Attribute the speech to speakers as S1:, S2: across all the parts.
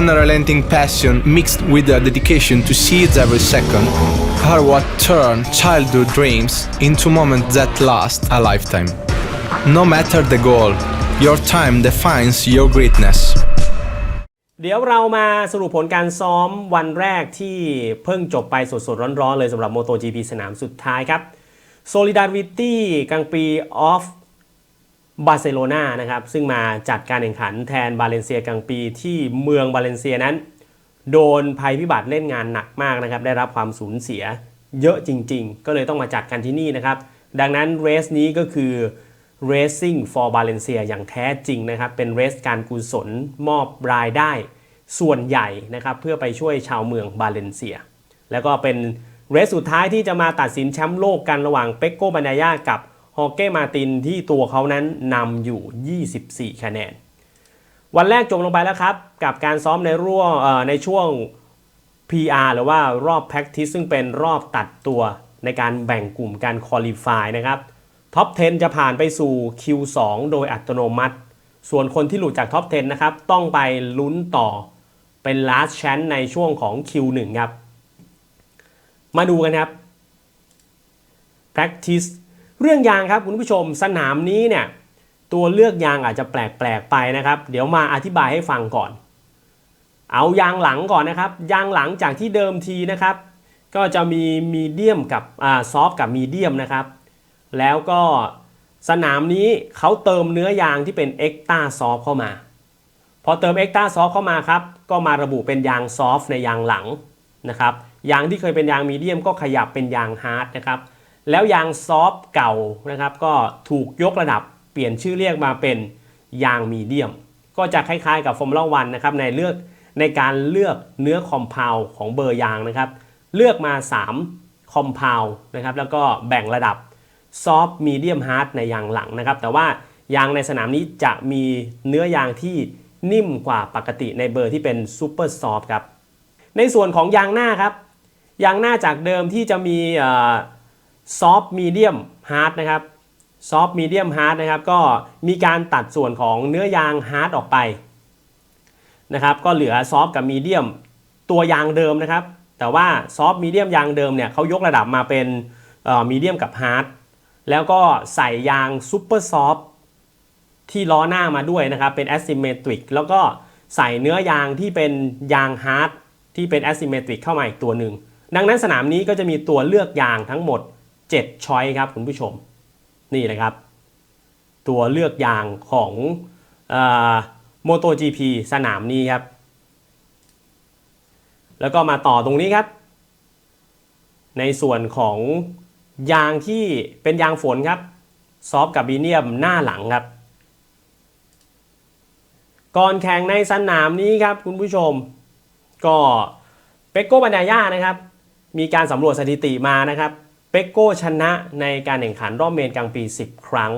S1: unrelenting passion mixed with a dedication to seize every second are what turn childhood dreams into moments that last a lifetime. No matter the goal, your time defines your greatness.
S2: เดี๋ยวเรามาสรุปผลการซ้อมวันแรกที่เพิ่งจบไปสดๆร้อนๆเลยสำหรับ MotoGP สนามสุดท้ายครับ Solidarity กลางปี of บาร์เซโลนานะครับซึ่งมาจัดการแข่งขันแทนบาเลนเซียกลางปีที่เมืองบาเลนเซียนั้น โดนภัยพิบัติเล่นงานหนักมากนะครับได้รับความสูญเสียเยอะจริง ๆ ก็เลยต้องมาจัดกันที่นี่นะครับ ดังนั้นเรสนี้ก็คือ Racing for Valencia อย่างแท้จริงนะครับ เป็นเรสการกุศลมอบรายได้ส่วนใหญ่นะครับ เพื่อไปช่วยชาวเมืองบาเลนเซีย แล้วก็เป็นเรสสุดท้ายที่จะมาตัดสินแชมป์โลกกันระหว่างเปกโกบันายากับ ฮอเก้มาตินที่ตัวเขานั้นนำอยู่ 24 คะแนน วันแรกจบลงไปแล้วครับ กับการซ้อมในร่วงในช่วง PR หรือว่ารอบ practice ซึ่งเป็นรอบตัดตัวในการแบ่งกลุ่มการ qualify นะครับท็อป 10 จะผ่านไปสู่ Q2 โดยอัตโนมัติ ส่วนคนที่หลุดจากท็อป 10 นะครับ ต้องไปลุ้นต่อเป็น last chance ในช่วงของ Q1 ครับ มาดูกันครับ practice เรื่องยางครับคุณผู้ชมสนามนี้เนี่ยตัวเลือกยางอาจจะแปลกๆไปนะครับ เดี๋ยวมาอธิบายให้ฟังก่อน เอายางหลังก่อนนะครับ ยางหลังจากที่เดิมทีนะครับ ก็จะมีมีเดียมกับอ่าซอฟกับมีเดียมนะครับ แล้วก็สนามนี้เขาเติมเนื้อยางที่เป็นเอ็กต a าซอฟเข้ามา พอเติมเอ็กต a าซอฟเข้ามาครับ ก็มาระบุเป็นยางซอฟในยางหลังนะครับ ยางที่เคยเป็นยางมีเดียมก็ขยับเป็นยางฮาร์ดนะครับ แล้วยางซอฟเก่านะครับก็ถูกยกระดับเปลี่ยนชื่อเรียกมาเป็นยางมีเดียม ก็จะคล้ายๆกับฟอร์มูล่าวันนะครับในเลือกในการเลือกเนื้อคอมเพลของเบอร์ยางนะครับเลือกมา 3 คอมเพลนะครับแล้วก็แบ่งระดับซอฟต์มีเดียมฮาร์ดในยางหลังนะครับแต่ว่ายางในสนามนี้จะมีเนื้อยางที่นิ่มกว่าปกติในเบอร์ที่เป็นซูเปอร์ซอฟต์ครับในส่วนของยางหน้าครับยางหน้าจากเดิมที่จะมี ซอฟต์มีเดียมฮาร์ดนะครับซอฟต์มีเดียมฮาร์ดนะครับก็มีการตัดส่วนของเนื้อยางฮาร์ดออกไปนะครับก็เหลือซอฟต์กับมีเดียมตัวยางเดิมนะครับ แต่ว่าซอฟต์มีเดียมยางเดิมเนี่ยเขายกระดับมาเป็นมีเดียมกับฮาร์ดแล้วก็ใส่ยางซูเปอร์ซอฟต์ที่ล้อหน้ามาด้วยนะครับเป็น asymmetric แล้วก็ใส่เนื้อยางที่เป็นยางฮาร์ดที่เป็น asymmetric เข้ามาอีกตัวหนึ่งดังนั้นสนามนี้ก็จะมีตัวเลือกยางทั้งหมด 7ช้อยครับคุณผู้ชม นี่นะครับ ตัวเลือกยางของโมโต GP สนามนี้ครับ แล้วก็มาต่อตรงนี้ครับ ในส่วนของยางที่เป็นยางฝนครับซอฟกับบีเนียมหน้าหลังครับ ก่อนแข่งในสนามนี้ครับคุณผู้ชม ก็เปโกบันดาย่านะครับ มีการสำรวจสถิติมานะครับ เปโกชนะในการแข่งขันรอบเมนกลางปี 10 ครั้ง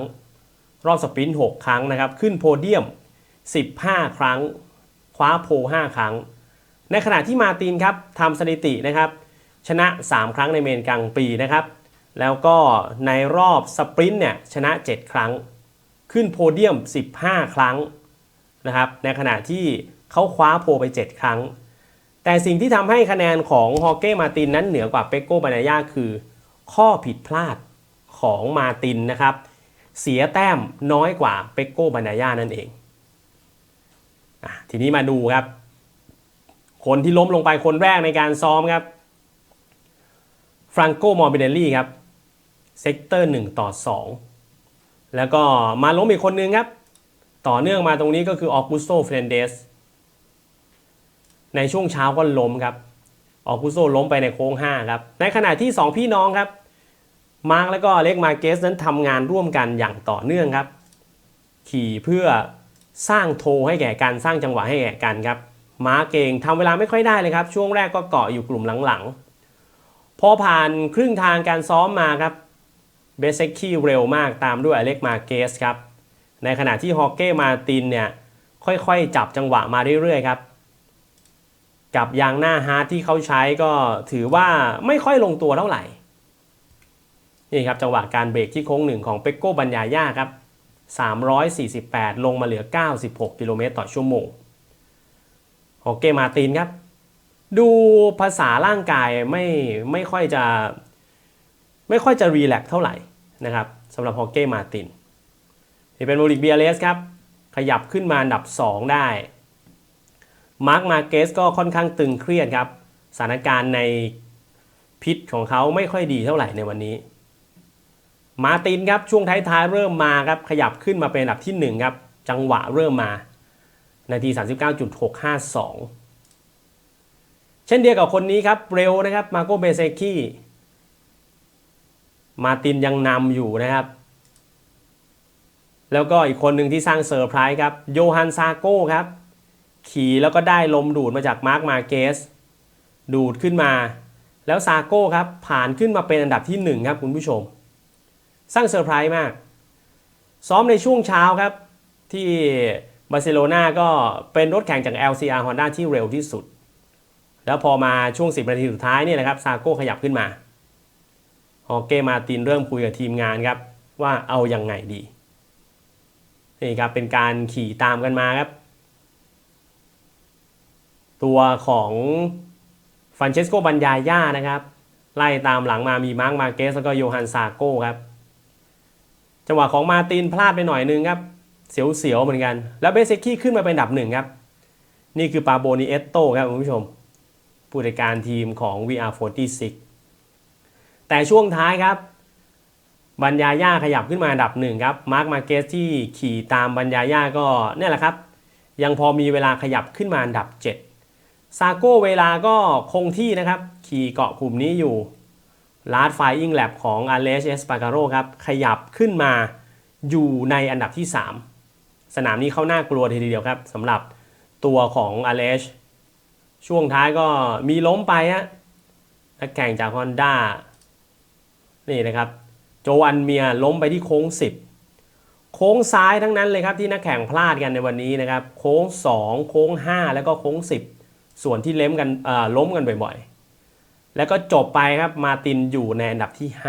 S2: รอบสปรินต์6ครั้งนะครับ ขึ้นโพเดียม 15 ครั้ง คว้าโพ 5 ครั้ง ในขณะที่มาตินครับทำสถิตินะครับ ชนะ 3 ครั้งในเมนกลางปีนะครับ แล้วก็ในรอบสปรินต์เนี่ยชนะ 7 ครั้ง ขึ้นโพเดียม 15 ครั้งนะครับ ในขณะที่เขาคว้าโพไป 7 ครั้ง แต่สิ่งที่ทำให้คะแนนของฮอเก้มาตินนั้นเหนือกว่าเปโกบานายาคือ ข้อผิดพลาดของมาตินนะครับ เสียแต้มน้อยกว่าเปโก้บานายานั่นเองอทีนี้มาดูครับ คนที่ล้มลงไปคนแรกในการซ้อมครับฟรังโกมอร์บิเนลลี่ครับเซกเตอร์1ต่อ 2 แล้วก็มาล้มอีกคนนึงครับ ต่อเนื่องมาตรงนี้ก็คือออกุสโตเฟรนเดสในช่วงเช้าก็ล้มครับออกุโซล้มไปในโค้ง5ครับในขณะที่ 2 พี่น้องครับ มาร์กและก็เล็กมาเกสนั้นทำงานร่วมกันอย่างต่อเนื่องครับ ขี่เพื่อสร้างโทให้แก่กันสร้างจังหวะให้แก่กันครับ มาร์กเองทำเวลาไม่ค่อยได้เลยครับ ช่วงแรกก็เกาะอยู่กลุ่มหลังๆ พอผ่านครึ่งทางการซ้อมมาครับเบสเซกคีเร็วมากตามด้วยอเล็กมาเกสครับ ในขณะที่ฮอกเก้มาตินเนี่ยค่อยๆ จับจังหวะมาเรื่อยๆครับ กับยางหน้าฮาร์ดที่เขาใช้ก็ถือว่าไม่ค่อยลงตัวเท่าไหร่ นี่ครับจังหวะการเบรกที่โค้งหนึ่งของเปกโกบัญญาย่าครับ 348 ลงมาเหลือ 96 กิโลเมตรต่อชั่วโมงโอเคมาตินครับ ดูภาษาร่างกายไม่ไม่ค่อยจะไม่ค่อยจะรีแลกซ์เท่าไหร่นะครับสำหรับฮอเก้มาตินนี่เป็นโมลิกเบียเลสครับ ขยับขึ้นมาอันดับ 2 ได้มาร์คมาเกสก็ค่อนข้างตึงเครียดครับ สถานการณ์ในพิษของเขาไม่ค่อยดีเท่าไหร่ในวันนี้ มาตินครับช่วงท้ายๆเริ่มมาครับขยับขึ้นมาเป็นอันดับที่ 1 ครับ จังหวะเริ่มมา นาที 39.652 เช่นเดียวกับคนนี้ครับเร็วนะครับมาโกเบเซคีมาตินยังนำอยู่นะครับ แล้วก็อีกคนหนึ่งที่สร้างเซอร์ไพรส์ครับโยฮันซาโก้ครับ ขี่แล้วก็ได้ลมดูดมาจากมาร์คมาเกสดูดขึ้นมา แล้วซาโก้ครับผ่านขึ้นมาเป็นอันดับที่ 1 ครับคุณผู้ชม สร้างเซอร์ไพรส์มาก ซ้อมในช่วงเช้าครับ ที่บาร์เซโลนาก็เป็นรถแข่งจาก LCR Honda ที่เร็วที่สุด แล้วพอมาช่วง 10 นาทีสุดท้ายนี่ยนะครับซาโก้ขยับขึ้นมาฮอเก้มาตินเริ่มคุยกับทีมงานครับ ว่าเอายังไงดีนี่ครับเป็นการขี่ตามกันมาครับ ตัวของฟรานเชสโกบันยาย่านะครับ ไล่ตามหลังมามีมาร์คมาเกสแล้วก็โยฮันซาโก้ครับ จังหวะของมาตินพลาดไปหน่อยนึงครับ เสียวๆเหมือนกัน แล้วเบสเซกี้ขึ้นมาเป็นดับหนึ่งครับ นี่คือปาโบนิเอตโตครับคุณผู้ชม ผู้จัดการทีมของ VR46 แต่ช่วงท้ายครับบัญญาย่าขยับขึ้นมาอันดับหนึ่งครับมาร์คมาเกสที่ขี่ตามบัญญาย่าก็เนี่ยแหละครับ ยังพอมีเวลาขยับขึ้นมาอันดับ 7 ซาโก้เวลาก็คงที่นะครับ ขี่เกาะกลุ่มนี้อยู่ ลาร์ดไฟอิงแลบของอเลสเอสปาการโรครับ ขยับขึ้นมาอยู่ในอันดับที่ 3 สนามนี้เขาน่ากลัวทีเดียวครับสำหรับตัวของอาเลสช่วงท้ายก็มีล้มไปฮะนักแข่งจาก Honda นี่นะครับ โจอันเมียล้มไปที่โค้ง 10 โค้งซ้ายทั้งนั้นเลยครับที่นักแข่งพลาดกันในวันนี้นะครับ โค้ง 2 โค้ง 5 แล้วก็โค้ง 10 ส่วนที่เล้มกันล้มกันบ่อยๆ แล้วก็จบไปครับมาตินอยู่ในอันดับที่ 5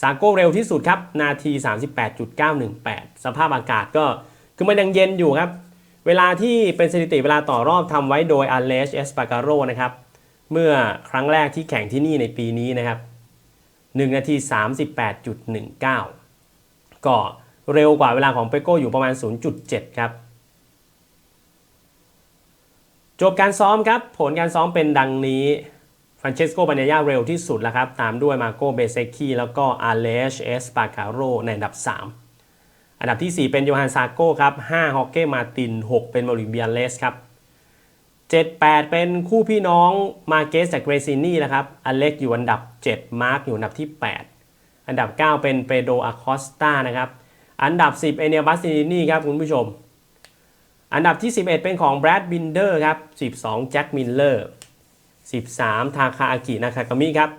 S2: ซาโก้เร็วที่สุดครับ นาที 38.918 สภาพอากาศก็คือมันยังเย็นอยู่ครับ เวลาที่เป็นสถิติเวลาต่อรอบทำไว้โดยอเลชเอสปาการโรนะครับ เมื่อครั้งแรกที่แข่งที่นี่ในปีนี้นะครับ 1 นาที 38.19 ก็เร็วกว่าเวลาของเปโก้อยู่ประมาณ 0.7 ครับ จบการซ้อมครับ ผลการซ้อมเป็นดังนี้ฟรานเชสโกบาเนยาเร็วที่สุดแล้วครับ ตามด้วยมาโกเบเซคีแล้วก็อาเลชเอสปาคาโรในอันดับ 3 อันดับที่ 4 เป็นโยฮันซาโก้ครับ5ฮอกเก้มาติน 6 เป็นโมริเบียเลสครับ7-8 เป็นคู่พี่น้องมาเกสจากเกรซินี่นะครับอเล็กอยู่อันดับ 7 มาร์กอยู่อันดับที่ 8 อันดับ 9 เป็นเปโดอาคอสตานะครับ อันดับ 10 เอเนียบัสตินีครับคุณผู้ชม อันดับที่ 11 เป็นของแบรดบินเดอร์ครับ 12 แจ็คมิลเลอร์ 13 ทาคาอากินาคากามิครับ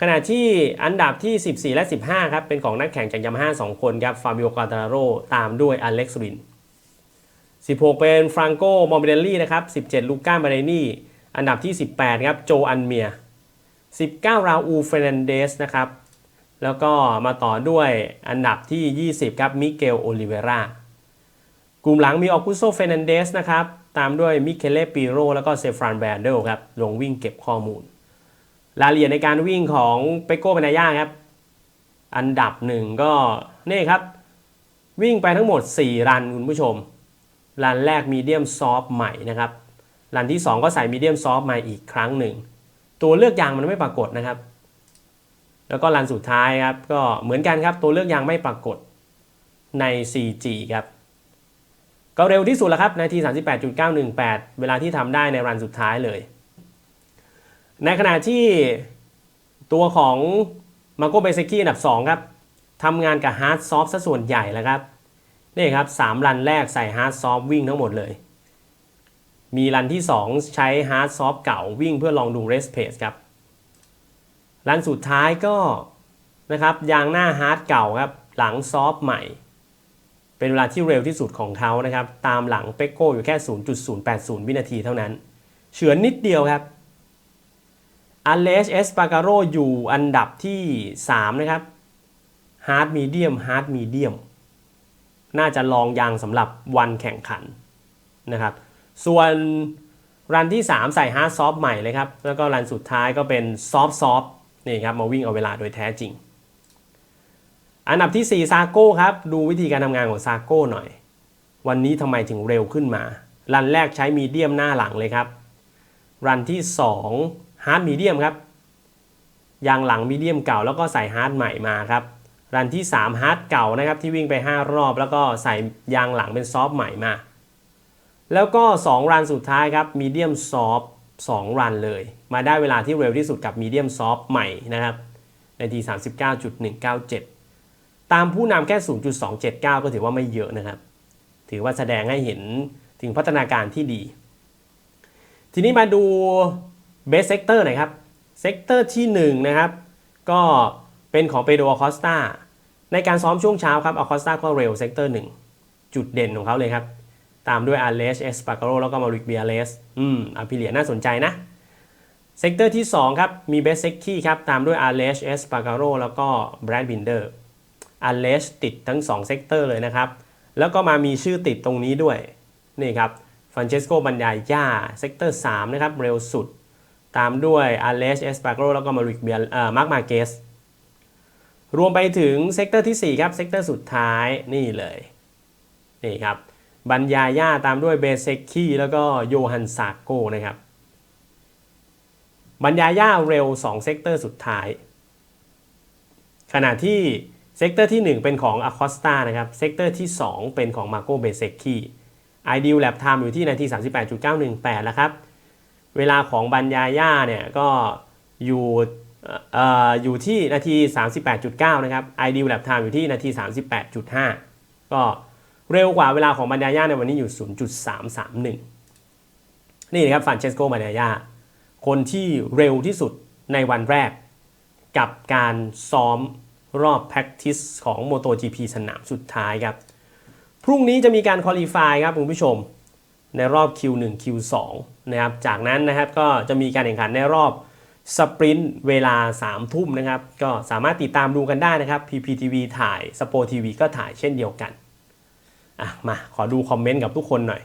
S2: ขณะที่อันดับที่ 14 และ 15 ครับ เป็นของนักแข่งจากยามาฮ่า2คนครับ ฟาบิโอ กาตาโร ตามด้วยอเล็กซ์ริน 16 เป็นฟรังโกมอร์เบเดลลี่นะครับ 17 ลูก้ามาเรนี่ อันดับที่ 18 ครับ โจ อันเมีย 19 ราอูเฟรนเดสนะครับ แล้วก็มาต่อด้วยอันดับที่ 20 ครับ มิเกล โอลิเวรา กลุ่มหลังมีออกุโซเฟนันเดสนะครับ ตามด้วยมิเคเลปิโรแล้วก็เซฟรานแบรนเดลครับ ลงวิ่งเก็บข้อมูล รายละเอียดในการวิ่งของเปโก้เบนายาครับ อันดับหนึ่งก็ นี่ครับ วิ่งไปทั้งหมด 4 รันคุณผู้ชม รันแรกมีเดียมซอฟใหม่นะครับ รันที่ 2 ก็ใส่มีเดียมซอฟใหม่อีกครั้งหนึ่ง ตัวเลือกยางมันไม่ปรากฏนะครับ แล้วก็รันสุดท้ายครับ ก็เหมือนกันครับ ตัวเลือกยางไม่ปรากฏใน 4G ครับ ก็เร็วที่สุดแล้วครับนาที 38.918 เวลาที่ทำได้ในรันสุดท้ายเลย ในขณะที่ตัวของมาโกเบเซกี้อันดับ 2 ครับทำงานกับฮาร์ดซอฟซะส่วนใหญ่แล้วครับ นี่ครับ 3 รันแรกใส่ฮาร์ดซอฟวิ่งทั้งหมดเลย มีรันที่ 2 ใช้ฮาร์ดซอฟเก่าวิ่งเพื่อลองดูเรสเพ e ครับ รันสุดท้ายก็นะครับยางหน้าฮาร์ดเก่าครับ หลังซอฟใหม่ เป็นเวลาที่เร็วที่สุดของเขานะครับ ตามหลังเปโก้อยู่แค่ 0.080 วินาทีเท่านั้น เฉือนนิดเดียวครับอเลสเอสปาการโรอยู่อันดับที่ 3 นะครับฮาร์ดมีเดียมฮาร์ดมีเดียมน่าจะลองยางสำหรับวันแข่งขันนะครับ ส่วนรันที่ 3 ใส่ฮาร์ดซอฟต์ใหม่เลยครับ แล้วก็รันสุดท้ายก็เป็นซอฟต์ซอฟต์นี่ครับ มาวิ่งเอาเวลาโดยแท้จริง อันดับที่4ซาโก้ครับ ดูวิธีการทำงานของซาโก้หน่อย วันนี้ทำไมถึงเร็วขึ้นมา รันแรกใช้มีเดียมหน้าหลังเลยครับ รันที่2ฮาร์ดมีเดียมครับยางหลังมีเดียมเก่าแล้วก็ใส่ฮาร์ดใหม่มาครับ รันที่3ฮาร์ดเก่านะครับที่วิ่งไป 5 รอบ แล้วก็ใส่ยางหลังเป็นซอฟต์ใหม่มา แล้วก็ 2 รันสุดท้ายครับมีเดียมซอฟต์2รันเลย มาได้เวลาที่เร็วที่สุดกับมีเดียมซอฟต์ใหม่นะครับ ในที39.197 ตามผู้นำแค่ 0.279 ก็ถือว่าไม่เยอะนะครับ ถือว่าแสดงให้เห็นถึงพัฒนาการที่ดี ทีนี้มาดูเบสเซกเตอร์หน่อยครับเซกเตอร์ที่1นะครับ ก็เป็นของเปโดอคอสตาในการซ้อมช่วงเช้าครับอคอสตาก็เร็วเซกเตอร์1จุดเด่นของเขาเลยครับ ตามด้วยอาเลสเอสปา a าโรแล้วก็มาริกเบียเลสอืมอาพิเลียน่าสนใจนะเซกเตอร์ที่ 2 ครับ มีเบสเซกคีครับ ตามด้วยอาเลสเอสปา a าโรแล้วก็แบรดบินเดอร์ อาเลสติดทั้ง 2 เซกเตอร์เลยนะครับ แล้วก็มามีชื่อติดตรงนี้ด้วย นี่ครับฟรานเชสโกบันยาย่าเซกเตอร์3นะครับ เร็วสุด ตามด้วยอาเลสเอสปา a าโรแล้วก็มาริกเบียเอ่อมาร์กมาเกสรวมไปถึงเซกเตอร์ที่ 4 ครับ เซกเตอร์สุดท้ายนี่เลย นี่ครับบัญญาย่าตามด้วยเบเซกคีแล้วก็โยฮันซาโกนะครับบัญญาย่าเร็ว 2 เซกเตอร์สุดท้าย ขณะที่ เซกเตอร์ที่ 1 เป็นของอ c คอสตานะครับ เซกเตอร์ที่ 2 เป็นของมาโกเบเซกคีไอเดียลแลบไทม์อยู่ที่นาที 38.918 แล้วครับ เวลาของบัญญาย่าเนี่ยก็อยู่เอ่ออยู่ที่นาที 38.9 นะครับ Ideal Lap Time อยู่ที่นาที 38.5 ก็เร็วกว่าเวลาของบัญญาย่าในวันนี้อยู่ 0.331 นี่นะครับฟานเชสโกบัญญาย่าคนที่เร็วที่สุดในวันแรกกับการซ้อม รอบ practice ของ MotoGP สนามสุดท้ายครับ พรุ่งนี้จะมีการ qualify ครับคุณผู้ชม ในรอบ Q1 Q2 นะครับ จากนั้นนะครับก็จะมีการแข่งขันในรอบสปรินต์เวลา 3 ทุ่มนะครับ ก็สามารถติดตามดูกันได้นะครับ PPTV ถ่าย s p o r TV ก็ถ่ายเช่นเดียวกัน อะ มาขอดูคอมเมนต์กับทุกคนหน่อย